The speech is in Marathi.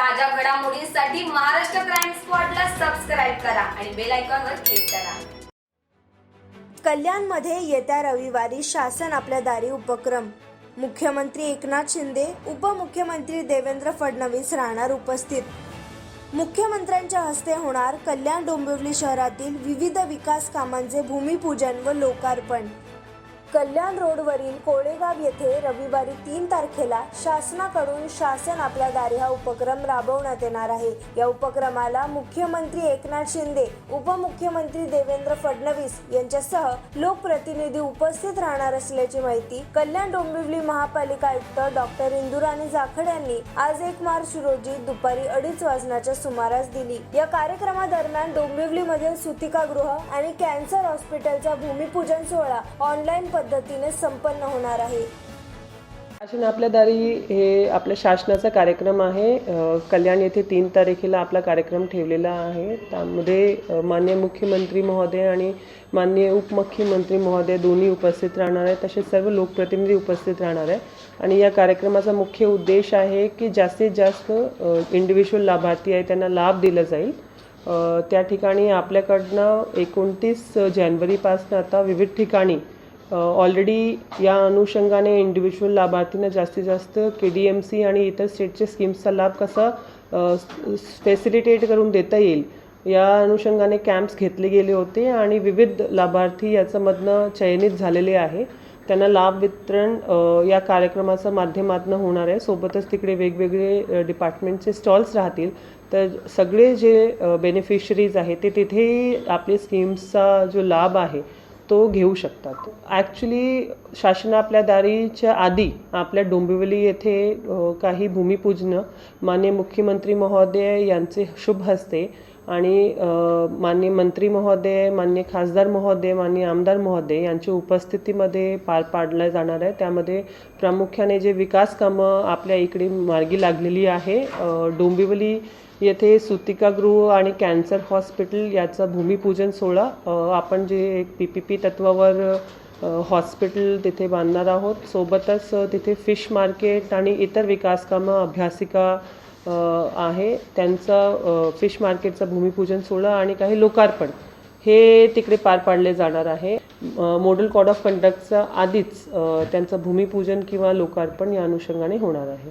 ताज्या घडामोडींसाठी महाराष्ट्र क्राईम स्पॉटला सबस्क्राईब करा आणि बेल आयकॉनवर क्लिक करा. कल्याणमध्ये येत्या रविवारी शासन आपल्या दारी उपक्रम. मुख्यमंत्री एकनाथ शिंदे उपमुख्यमंत्री देवेंद्र फडणवीस राहणार उपस्थित. मुख्यमंत्र्यांच्या हस्ते होणार कल्याण डोंबिवली शहरातील विविध विकास कामांचे भूमिपूजन व लोकार्पण. कल्याण रोडवरील कोळेगाव येथे रविवारी तीन तारखेला शासनाकडून शासन आपल्या दारी हा उपक्रम राबवण्यात येणार आहे. या उपक्रमाला मुख्यमंत्री एकनाथ शिंदे उपमुख्यमंत्री देवेंद्र फडणवीस यांच्यासह लोकप्रतिनिधी उपस्थित राहणार असल्याची माहिती कल्याण डोंबिवली महापालिका आयुक्त डॉक्टर इंदुराणी जाखड यांनी आज एक मार्च रोजी दुपारी अडीच वाजण्याच्या सुमारास दिली. या कार्यक्रमादरम्यान डोंबिवलीमधील सुतिकागृह आणि कॅन्सर हॉस्पिटलचा भूमिपूजन सोहळा ऑनलाईन पद्धतीने संपन्न होणार आहे. शासन आपल्या दारी हे आपल्या शासनाचा कार्यक्रम आहे. कल्याण येथे तीन तारखेला आपला कार्यक्रम ठेवलेला आहे. त्यामध्ये मान्य मुख्यमंत्री महोदय आणि माननीय उपमुख्यमंत्री महोदय दोन्ही उपस्थित राहणार आहे तसेच सर्व लोकप्रतिनिधी उपस्थित राहणार आहे आणि या कार्यक्रमाचा मुख्य उद्देश आहे की जास्तीत जास्त इंडिव्हिज्युअल लाभार्थी आहे त्यांना लाभ दिला जाईल. त्या ठिकाणी आपल्याकडनं एकोणतीस जानेवारीपासून आता विविध ठिकाणी ऑलरेडी या अनुषंगाने इंडिव्हिज्युअल लाभार्थींना जास्तीत जास्त के डी एम सी आणि इतर स्टेटचे स्कीम्सचा लाभ कसा फॅसिलिटेट करून देता येईल या अनुषंगाने कॅम्प्स घेतले गेले होते आणि विविध लाभार्थी याच्यामधनं चयनित झालेले आहे. त्यांना लाभ वितरण या कार्यक्रमाच्या माध्यमातून होणार आहे. सोबतच तिकडे वेगवेगळे डिपार्टमेंटचे स्टॉल्स राहतील. तर सगळे जे बेनिफिशरीज आहेत ते तिथेही आपले स्कीम्सचा जो लाभ आहे तो घेऊ शकतात. ॲक्च्युली शासन आपल्या दारीच्या आधी आपल्या डोंबिवली येथे काही भूमिपूजनं माननीय मुख्यमंत्री महोदय यांचे शुभ हस्ते आणि माननीय मंत्री महोदय माननीय खासदार महोदय माननीय आमदार महोदय यांच्या उपस्थितीमध्ये पार पाडलं जाणार आहे त्यामध्ये प्रामुख्याने जे विकास कामं आपल्या इकडे मार्गी लागलेली आहे डोंबिवली येथे सुतिकागृह आणि कॅन्सर हॉस्पिटल याचं भूमिपूजन सोहळा आपण जे एक पी पी पी तत्वावर हॉस्पिटल तिथे बांधणार आहोत. सोबतच तिथे फिश मार्केट आणि इतर विकास कामं अभ्यासिका आहे. त्यांचं फिश मार्केटचं भूमिपूजन सोहळा आणि काही लोकार्पण हे तिकडे पार पाडले जाणार आहे. मॉडेल कोड ऑफ कंडक्टचा आधीच त्यांचं भूमिपूजन किंवा लोकार्पण या अनुषंगाने होणार आहे.